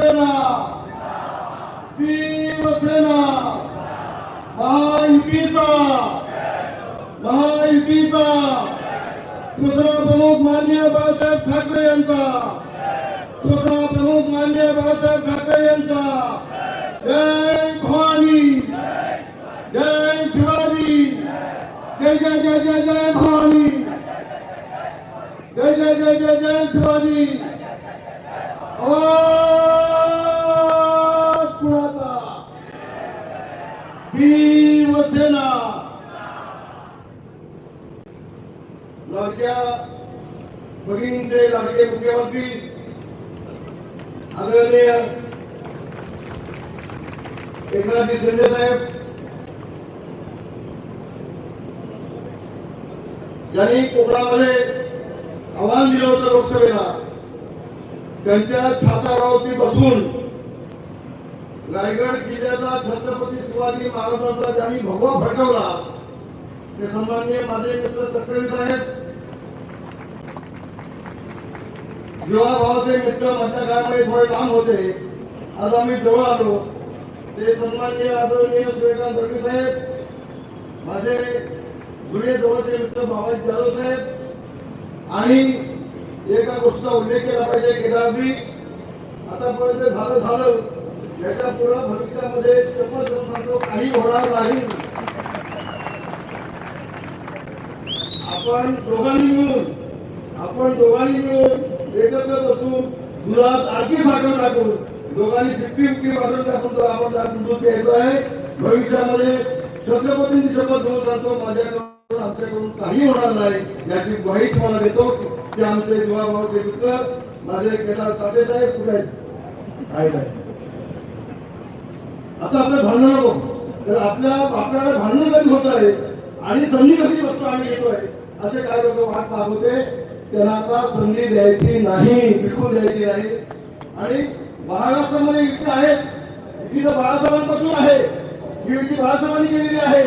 शिवसेना शिवसेना महायुतीचा महायुतीचा दुसरा प्रमुख मान्य बाळासाहेब ठाकरे यांचा दुसरा प्रमुख मान्य बाळासाहेब ठाकरे यांचा जय भवानी जय शिवाजी जय जय जय जय जय भवानी जय जय जय जय जय शिवाजी आवाज भगिनींचे लाडके मुख्यमंत्री आदरणीय एकनाथजी शिंदे साहेब यांनी कोकणामध्ये आव्हान दिलं होतं लोकसभेला. त्यांच्या छातावरती बसून रायगड जिल्ह्याचा छत्रपती शिवाजी महाराजांचा ज्यांनी भगवा फटवला ते सन्माननीय माझे मित्र तटकरे साहेब जेव्हा भावाचे मित्र माझ्या थोडे लांब होते. आज आम्ही जवळ आलो. ते सन्माननीय आदरणीय सूर्यकांत दळवी साहेब माझे जुने जवळचे मित्र बाबाजी जाधव साहेब आणि एका गोष्टीचा उल्लेख केला पाहिजे केदारजी. आतापर्यंत झालं झालं. याच्यापुढे भविष्यामध्ये शपथ सांगतो काही होणार नाही. आपण दोघांनी मिळून आपण दोघांनी मिळून एकत्र बसून दुधात आणखी साखर टाकून दोघांनी फिफ्टी फिफ्टी वाटून टाकून तो आपण त्यात दूध घ्यायचं आहे भविष्यामध्ये छत्रपतींची शपथ घेऊन जातो माझ्याकडून आमच्याकडून काही होणार नाही याची ग्वाही तुम्हाला देतो की आमचे युवाभावाचे मित्र माझे केदार साठे साहेब कुठे आहेत. आता आपलं भांडण नको तर आपल्या आपल्याला भांडण कधी होत आहे आणि संधी कशी वस्तू आम्ही घेतोय असे काही लोक वाट पाहत होते त्यांना आता संधी द्यायची नाही बिलकुल द्यायची नाही. आणि महाराष्ट्रामध्ये युती आहेत. युती तर बाळासाहेबांपासून आहे. ही युती बाळासाहेबांनी केलेली आहे.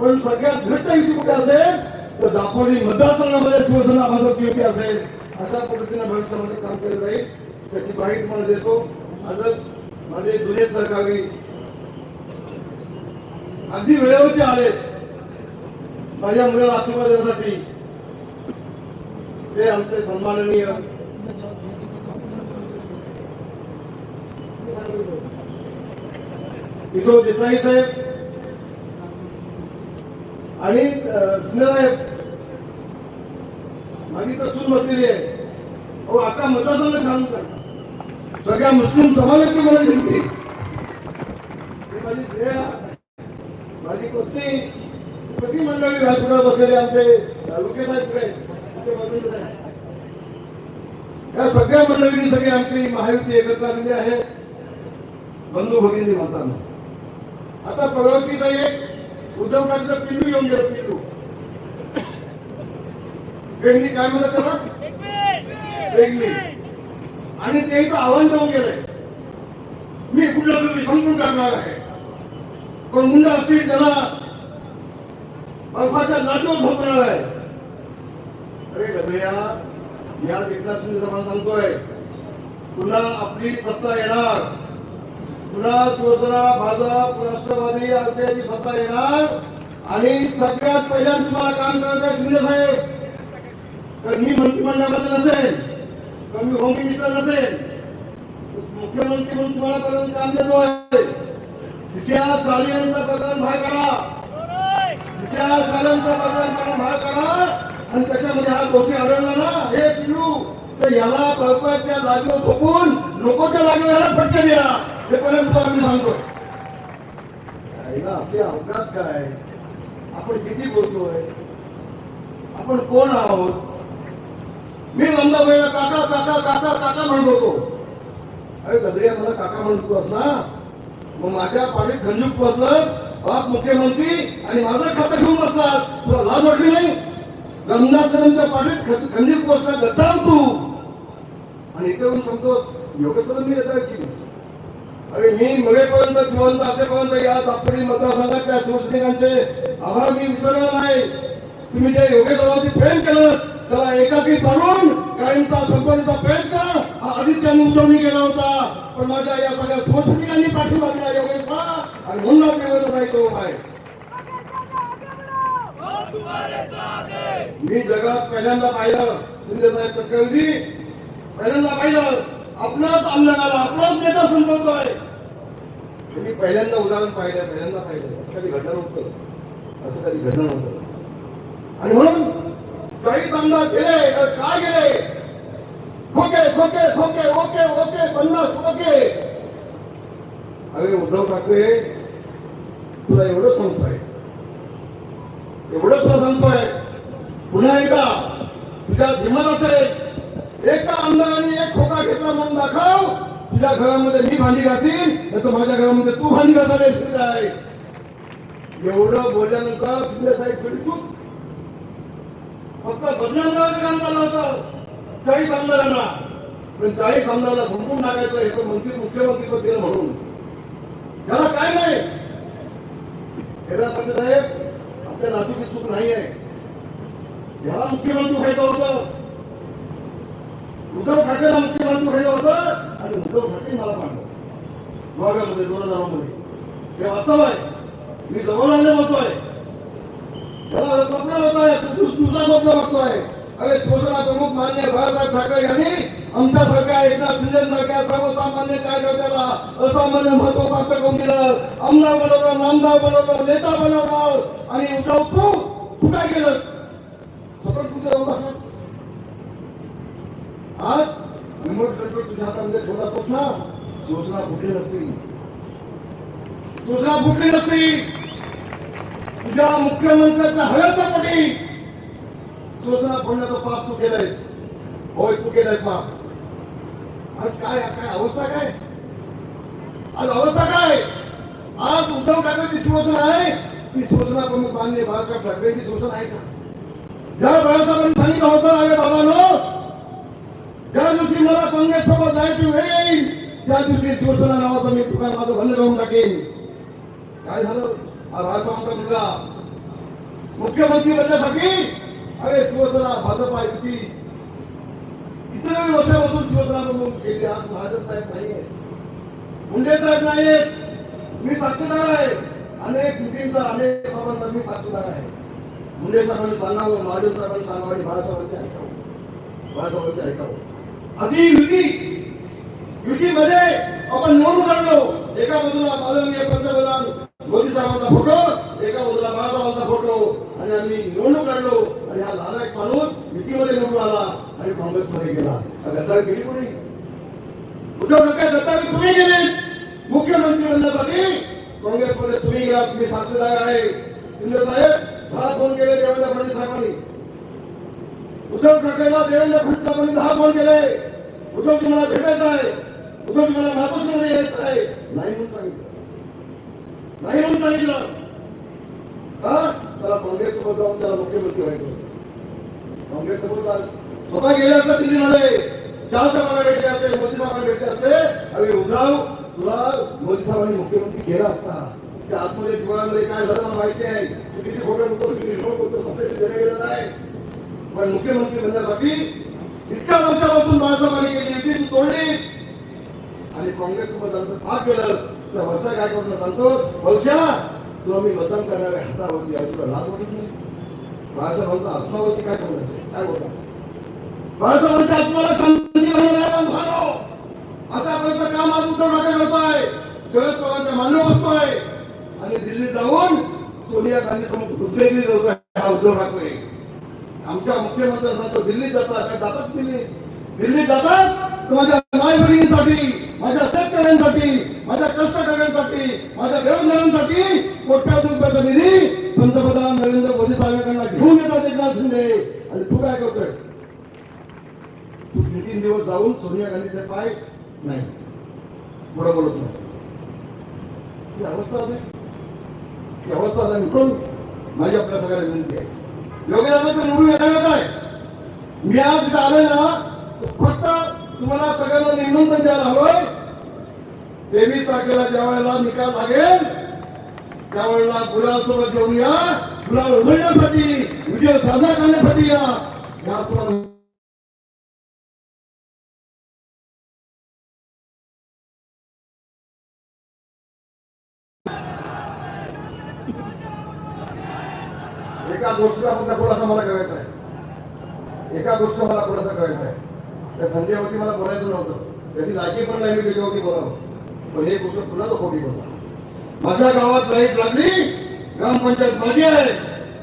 पण सगळ्यात घट्ट युती कुठे असेल तर दापोली मतदारसंघामध्ये शिवसेना भाजप युती असेल. अशा पद्धतीने भविष्यामध्ये काम केलं जाईल. त्याची माहिती तुम्हाला देतो. आजच माझे जुने सहकारी अगदी वेळेवरती आले. माझ्या मुलाला आशीर्वाद देण्यासाठी. ते आमचे सन्माननीय किशोर देसाई साहेब आणि सुनील साहेब. माझी तर सून बसलेली आहे. अहो आता मतदारसंघ छान कर सगळ्या मुस्लिम समाजाची मला जिंकली माझी श्रेया माझी पत्नी सगळी मंडळी राजपुरात बसलेले आमचे तालुके साहेब या सगळ्या मंडळींनी सगळी आमची महायुती एकत्र आलेली आहे. बंधू भगिनी म्हणताना. आता प्रवासी नाही एक उद्धव ठाकरे पिल्लू येऊन गेलं पिल्लू. वेगळी काय म्हणत त्याला वेगळी. आणि ते इथं आव्हान देऊन गेलंय. मी कुठला तरी समजून टाकणार आहे. पण मुलं असतील त्याला बर्फाच्या लाटून भोगणार आहे. अरे गजया या एकनाथ शिंदे समान सांगतोय पुन्हा आपली सत्ता येणार. पुन्हा शिवसेना भाजप राष्ट्रवादी आरपीआयची सत्ता येणार. आणि सगळ्यात पहिल्या तुम्हाला काम करायचं शिंदे साहेब. तर मी मंत्रिमंडळामध्ये नसेल तर मी होम मिनिस्टर नसेल मुख्यमंत्री म्हणून तुम्हाला प्रधान काम देतोय. आहे तिसऱ्या सालियांचा प्रकरण बाहेर काढा तिसऱ्या साल्यांचा प्रकरण भाग काढा. आणि त्याच्यामध्ये हा दोषी आढळला ना हे पिलू तर याला कळपाच्या जागेवर झोपून लोकांच्या जागेवर याला फटके द्या. हे पर्यंत आम्ही सांगतोय. आपले आपली अवकाश काय आपण किती बोलतोय? आपण कोण आहोत? मी नंदाबाईला काका काका काका काका म्हणत होतो. अरे गदरिया मला काका म्हणतोस ना? मग माझ्या पाठीत खंजूक बसलास? बाप मुख्यमंत्री आणि माझं खातं घेऊन बसलास? तुला लाज वाटली नाही? रमदासांच्या पाण्यात ख- खंजूक बसला तू. आणि इथे येऊन सांगतोस योगेश्वर मी येतात की अरे मी मगेपर्यंत जिवंत असेपर्यंत या दापोली मतदारसंघातल्या शिवसैनिकांचे आभार मी विसरणार नाही. तुम्ही त्या योगेश्वरावरती प्रेम केलं. त्याला एकाकी पाडून कायमचा संपत्तीचा प्रेम करा. हा आदित्याने उजवणी केला होता. पण माझ्या या सगळ्या शिवसैनिकांनी पाठिंबा दिला योगेश्वरा. बा आणि म्हणून आपल्याकडे नाही तो आहे. मी जगात पहिल्यांदा पाहिलं शिंदे साहेब चटकवजी पहिल्यांदा पाहिलं आपलाच आमदाराला आपलाच नेता संपवतोय. मी पहिल्यांदा उदाहरण पाहिलं पहिल्यांदा पाहिलं. असं कधी घडलं नव्हतं. असं कधी घडलं नव्हतं. आणि म्हणून काही आमदार गेले तर काय गेले? खोके खोके खोके ओके ओके पन्नास ओके. अरे उद्धव ठाकरे तुला एवढं सांगतोय एवढंच तुला सांगतोय? पुन्हा एकदा तुझ्या हिंमत असेल एका आमदाराने एक खोका घेतला म्हणून दाखव. तुझ्या घरामध्ये मी भांडी घासीन नाही तर माझ्या घरामध्ये तू भांडी घासायला येशील आहे एवढं बोलल्यानंतर शिंदे साहेब थोडी चूक. फक्त बदनामदाराचं काम चाललं होतं. चाळीस आमदारांना पण चाळीस आमदारांना संपून टाकायचं हे मंत्री मुख्यमंत्री केलं म्हणून. त्याला काय नाही? केदारसाठी साहेब आपल्या राजूची चूक नाही आहे ह्याला मुख्यमंत्री व्हायचं होतं. उद्धव ठाकरेला मुख्यमंत्री व्हायचं होतं आणि उद्धव ठाकरे मला मांडलं गोव्यामध्ये दोन हजारामध्ये. हे वास्तव आहे मी जवळ आले बोलतोय त्याला स्वप्न होत आहे तू तुझा स्वप्न बघतोय. अरे शिवसेना प्रमुख मान्य बाळासाहेब ठाकरे यांनी आमच्यासारख्या एकनाथ शिंदे सरकार सर्वसामान्य कार्यकर्त्याला असामान्य महत्त्व प्राप्त करून दिलं. आमदार बनवलं नामदार बनवलं नेता बनवलं आणि उद्धव तू तू काय केलं स्वतः तुझं जाऊन आज रिमोट कंट्रोल तुझ्या हातामध्ये ठेवला असतोस ना शिवसेना फुटली नसती. योजना फुटली नसती. तुझ्या मुख्यमंत्र्याच्या हव्याच्या पटी योजना फोडण्याचं पाप तू केलंयस. होय तू केलंयस पाप. आज काय काय अवस्था काय? आज अवस्था काय? आज उद्धव ठाकरेची शिवसेना आहे ती शिवसेना प्रमुख मान्य बाळासाहेब ठाकरेंची शिवसेना आहे का? ज्या बाळासाहेबांनी सांगितलं होतं अरे बाबानो ज्या दिवशी मला काँग्रेस सोबत जायची वेळ येईल त्या दिवशी शिवसेना नावाचं मी दुकान माझं बंद करून टाकेन. काय झालं? हा राजसाहेबांचा मुलगा. मुख्यमंत्री बनण्यासाठी अरे शिवसेना भाजपा युती किती वर्षापासून शिवसेना म्हणून गेले आज महाजन साहेब नाही आहेत मुंडे साहेब नाही आहेत मी साक्षीदार आहे. अनेक मिटिंगचा अनेक सभांचा मी साक्षीदार आहे. मुंडे साहेबांनी सांगावं महाजन साहेबांनी सांगावं आणि बाळासाहेबांनी ऐकावं. बाळासाहेबांनी ऐकावं. अशी युती युतीमध्ये आपण नोंद काढलो. एका बाजूला माननीय पंतप्रधान मोदी साहेबांचा फोटो एका बाजूला बाळासाहेबांचा फोटो. आणि आम्ही निवडणूक काढलो. आणि हा नालायक माणूस युतीमध्ये निवडून आला. आणि काँग्रेसमध्ये गेला. हा गेली कोणी? उद्धव ठाकरे गद्दारी तुम्ही गेले? मुख्यमंत्री बनण्यासाठी काँग्रेसमध्ये तुम्ही गेला तुम्ही साक्षीदार आहे. शिंदे साहेब दहा फोन केले देवेंद्र फडणवीस साहेबांनी. उद्धव ठाकरेला देवेंद्र फडणवीस साहेबांनी दहा फोन केले. उद्धव तुम्हाला भेटायचं आहे. उद्धव तुम्हाला मातोश्रीमध्ये यायचं आहे. नाही म्हणून सांगितलं. नाही म्हणून सांगितलं. का त्याला काँग्रेस सोबत जाऊन त्याला मुख्यमंत्री व्हायचं. होतं. काँग्रेस सोबत स्वतः गेले असते दिल्लीमध्ये शहा साहेबांना भेटले असते मोदी साहेबांना भेटले असते. अरे उद्धव तुला मोदी साहेबांनी मुख्यमंत्री केला असता. त्या आतमध्ये दिवाळामध्ये काय झालं मला माहिती आहे. किती फोटो होतो किती रिपोर्ट होतो गेलं नाही. पण मुख्यमंत्री बनण्यासाठी इतक्या वर्षापासून बाळासाहेबांनी केली होती तू आणि काँग्रेस सोबत आमचं भाग केलं. तर वर्षा काय करून सांगतो वर्षा तुला मी मतदान करणाऱ्या हातावरती आहे तुला लाज वाटत नाही. बाळासाहेबांचा आत्मावरती काय सांगायचं काय बोलायचं? बाळासाहेबांच्या काम आज उद्धव ठाकरे करतोय शरद मान्य बसतोय आणि दिल्लीत जाऊन सोनिया गांधी समोर दुसरे होतोय हा उद्धव ठाकरे. आमच्या मुख्यमंत्री सांगतो दिल्लीत जातात काय जातात दिल्ली दिल्लीत जातात माझ्या माय बहिणींसाठी माझ्या शेतकऱ्यांसाठी माझ्या कष्टकऱ्यांसाठी माझ्या बेरोजगारांसाठी कोट्यावधी रुपयाचा निधी पंतप्रधान नरेंद्र मोदी साहेबांना घेऊन येतात एकनाथ शिंदे. आणि तू काय करतोय तू तीन दिवस जाऊन सोनिया गांधीचे पाय नाही. पुढे बोलत नाही. ही अवस्था आहे. अवस्था आहे म्हणून माझी आपल्या सगळ्यांना विनंती आहे. योगदानाचं निवडून येणार काय मी आज इथं आलोय ना फक्त तुम्हाला सगळ्यांना निमंत्रण द्यायला हवंय तेवीस तारखेला ज्या वेळेला निकाल लागेल त्यावेळेला गुलाबसोबत घेऊन या. गुलाब उघडण्यासाठी विजय साजरा करण्यासाठी या तुम्हाला एका गोष्टीला फक्त खुलासा मला कळायचा आहे एका गोष्ट मला खुलासा कळायचा आहे त्या संजयवरती मला बोलायचं नव्हतं. त्याची लायकी पण नाही मी त्याच्यावरती बोलावं. पण हे गोष्ट पुन्हा तो खोटी बोलला. माझ्या गावात लाइट लागली. ग्रामपंचायत माझी आहे.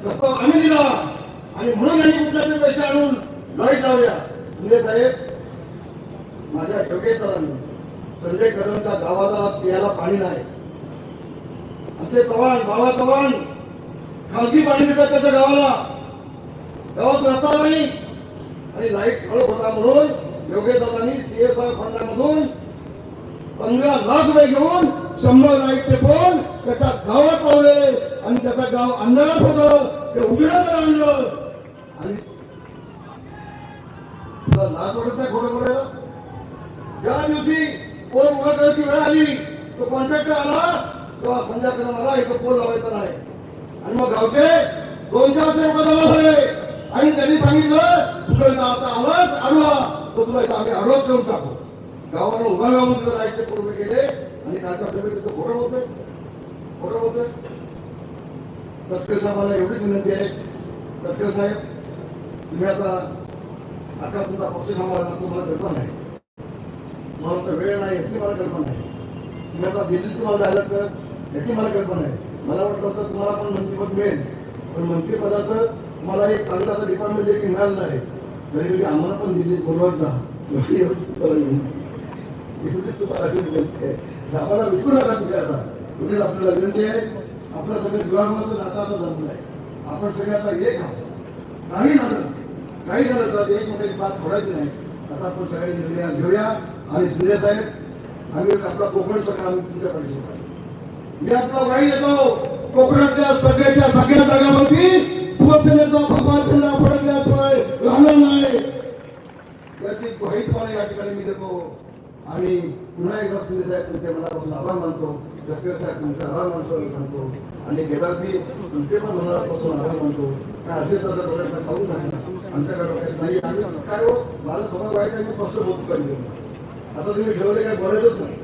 प्रस्ताव आम्ही दिला. आणि म्हणून आम्ही कुठल्या पैसे आणून लाइट लावल्या. म्हणजे साहेब माझ्या योगेश सरांनी संजय कदमच्या गावाला पियाला पाणी नाही. आमचे चव्हाण बाबा चव्हाण. खासगी पाणी देतात त्याच्या गावाला. गावात रस्ता नाही. आणि लाइट खळक होता म्हणून योगेश दादांनी सीएसआर फंडामधून पंधरा लाख रुपये घेऊन शंभर लाईटचे फोन त्याच्या गावात लावले. आणि त्याचा गाव अंधारात होत. ते उजेडात आणलं. आणि तुला लाज वाटत नाही खोटं बोलायला? ज्या दिवशी कोण उभा करायची वेळ आली तो कॉन्ट्रॅक्टर आला. किंवा संध्याकाळी मला एक पोल लावायचा नाही. आणि मग गावचे दोन चार सेवक जमा झाले. आणि त्यांनी सांगितलं तुला इथं आता आवाज आडवा तो तुला इथं आम्ही आडवाच करून टाकू. गावाला उभा राहून तिथं राहायचे पूर्ण उभे केले. आणि त्याच्या सभेत तिथं खोटं होतोय खोटं होतोय तटकरे साहेबांना एवढीच विनंती आहे. तटकरे साहेब तुम्ही आता आता तुमचा पक्ष सांभाळणार तुम्हाला कल्पना नाही. मला तर वेळ नाही याची मला कल्पना नाही. तुम्ही आता दिल्लीत तुम्हाला जायला तर याची मला कल्पना आहे. मला वाटलं होतं तुम्हाला पण मंत्रिपद मिळेल. पण मंत्रिपदाचं तुम्हाला एक चांगलं डिपार्टमेंट देखील मिळालं आहे. तरी म्हणजे आम्हाला पण दिली बोलवत आम्हाला विसरू नका तुम्ही आता. तुम्ही आपल्याला विनंती आहे आपलं सगळं विभागाचं नातं आता जमलं आहे. आपण सगळे आता एक आहोत. काही झालं काही झालं तर एकमेकांची साथ सोडायची नाही. असा आपण सगळे निर्णय घेऊया. आणि शिंदे साहेब आम्ही आपला कोकणचं काम तुमच्याकडे तुमच्या मी आपला वाई येतो. कोकणातल्या सगळ्याच्या सगळ्या जागावरती शिवसेनेचा भगवान झेंडा फडकल्याशिवाय राहणार नाही. त्याची ग्वाही तुम्हाला या ठिकाणी मी देतो. आणि पुन्हा एकदा शिंदे साहेब तुमच्या मनापासून आभार मानतो. जगदेव साहेब तुमचे आभार मानतो सांगतो. आणि केदारजी तुमचे पण मनापासून आभार मानतो. काय असे तर डोळ्याचा खाऊ नाही आमच्याकडे डोक्यात नाही आणि काय हो? मला समोर वाईट आहे मी स्पष्ट बोलतो. पाहिजे आता तुम्ही ठेवले काय बोलायचंच नाही.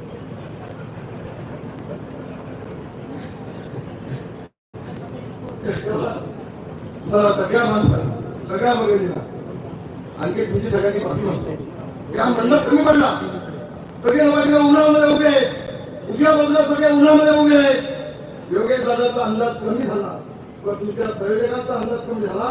मला सगळ्या माणसाला सगळ्या भगिनीला आणखी तुझी सगळ्यांनी बाकी म्हणतो या म्हणणं कमी पडला. सगळे लोक उन्हामध्ये उभे आहेत. उजव्या बाजूला सगळे उन्हामध्ये उभे आहेत. योगेश दादाचा अंदाज कमी झाला. पण तुमच्या संयोजकांचा अंदाज कमी झाला.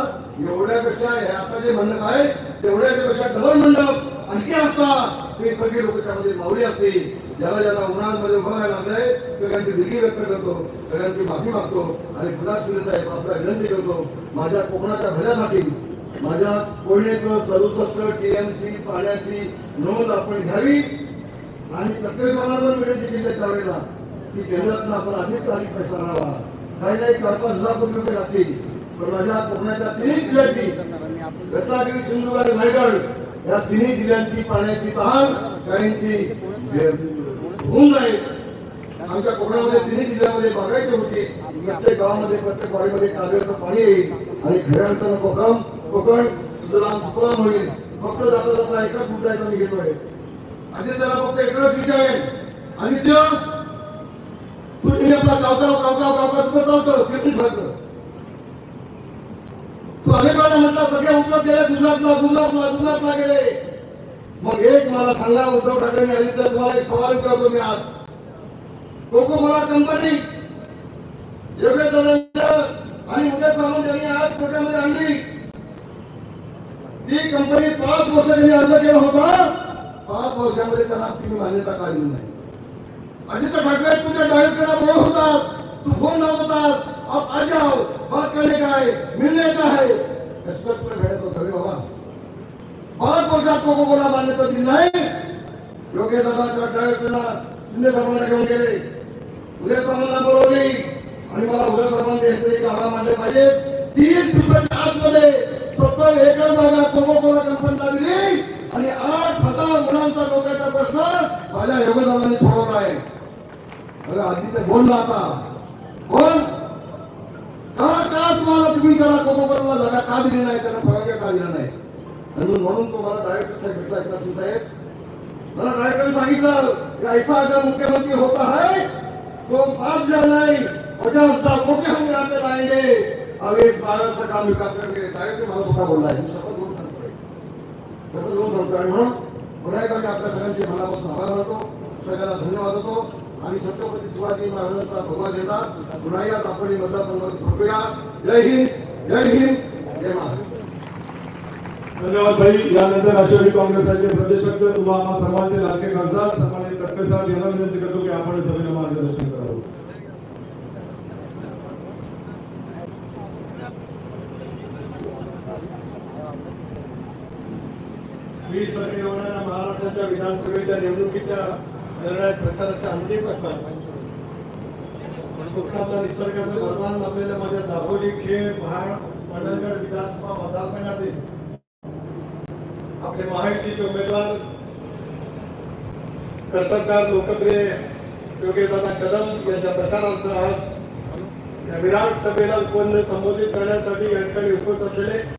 एवढ्यापेक्षा आता जे म्हणणं आहे तेवढ्यापेक्षा डबल मंडप आणखी असतात. ते सगळे लोक त्यामध्ये मावली असतील. ज्याला ज्याला उन्हाळ्यामध्ये उभं राहायला लागलंय सगळ्यांची दिली व्यक्त करतो सगळ्यांची माफी मागतो आणि पुन्हा सुरे साहेब आपला विनंती करतो माझ्या कोकणाच्या भल्यासाठी माझ्या कोयनेचं सदुसष्ट टीएमसी पाण्याची नोंद आपण घ्यावी आणि प्रत्येक समाजावर विनंती केली त्यावेळेला की केंद्रातून आपण अधिक अधिक पैसा आणावा. काही नाही चार पाच हजार कोटी रुपये लागतील. पण माझ्या कोकणाच्या तिन्ही जिल्ह्याची रत्नागिरी सिंधुदुर्ग आणि रायगड या तिन्ही जिल्ह्यांची पाण्याची तहान काहींची होऊन जाईल आमच्या कोकणामध्ये तिन्ही जिल्ह्यामध्ये बघायचे होते. प्रत्येक गावामध्ये प्रत्येक वाडीमध्ये कालव्याचं पाणी येईल आणि घरांचं कोकण कोकण सुजलाम सुफलाम होईल. फक्त जाता जाता एकच मुद्दा मी घेतोय आणि त्याला फक्त एकच विचारेल आदित्य तू नेहमी आपला गावगाव गावगाव गावगाव तुझं चालतं कीर्ती ठरतं तू अनेक वेळा म्हटला सगळे उत्तर केले गुजरातला गुजरातला गुजरातला गेले. मग एक मला सांगा उद्धव ठाकरेंनी तर तुम्हाला एक सवाल विचारतो मी आज. कोको कोला कंपनी एवढे जणांचं आणि उद्या सामंत यांनी आज कोर्टामध्ये आणली. ती कंपनी पाच वर्ष त्यांनी अर्ज केला होता. पाच वर्षामध्ये त्यांना तुम्ही मान्यता का दिली नाही. आदित्य ठाकरे तुझ्या डायरेक्टरला बोलत होतास तू फोन लावत होतास आप आ जाओ बात करने का है मिलने का है सब पर भेड़ तो खरे बाबा. पाच वर्षात कोको कोला मान्यता दिली नाही? योग्य दादाच्या डायरेक्टरला शिंदे साहेबांना घेऊन गेले उदय साहेबांना बोलवली आणि मला उदय साहेबांनी यांचे एक मानले पाहिजे तीस दिवसाच्या आतमध्ये सत्तर एकर जागा कोको कोला कंपनीला दिली आणि आठ हजार मुलांचा डोक्याचा प्रश्न माझ्या योगदानाने सोडवला आहे अगं आधी ते बोलला आता कोण का का तुम्हाला तुम्ही त्याला कोको कोला जागा का दिली नाही त्यांना फळाक्या का दिला नाही आणि म्हणून तो मला डायरेक्टर साहेब भेटला एकनाथ शिंदे साहेब मला डायरेक्टर सांगितलं कि ऐसा अगर मुख्यमंत्री होता है तो पास जाना नहीं पचास साल मौके हम यहाँ पे लाएंगे अनेक बाळाचं काम विकास करणे डायरेक्ट मला स्वतः बोलला आहे शपथ घेऊन शपथ घेऊन आणि म्हणून पुन्हा एकदा मी आपल्या सगळ्यांचे मनापासून आभार मानतो. सगळ्यांना धन्यवाद आणि छत्रपती शिवाजी महाराजांचा भगवा पुन्हा यात आपण मतदारसंघात जय हिंद जय हिंद जय महाराष्ट्र. धन्यवाद भाई. यानंतर राष्ट्रवादी काँग्रेसचे प्रदेशाध्यक्ष तुम्हा सर्वांचे लाडके खासदार सन्मानित टक्के साहेब यांना विनंती करतो की आपण सभेला मार्गदर्शन करा. वीस तारखेला होणाऱ्या महाराष्ट्राच्या विधानसभेच्या निवडणुकीच्या निर्णयात प्रचाराच्या अंतिम टप्प्यात कोकणातल्या निसर्गाचं वरदान लाभलेल्या माझ्या दापोली खेड महाड मंडलगड विधानसभा मतदारसंघातील आपले महायुतीचे उमेदवार कर्तबगार लोकप्रिय योगेशदादा कदम यांच्या प्रचारार्थ आज या विराट सभेला उपस्थित संबोधित करण्यासाठी या ठिकाणी उपस्थित असलेले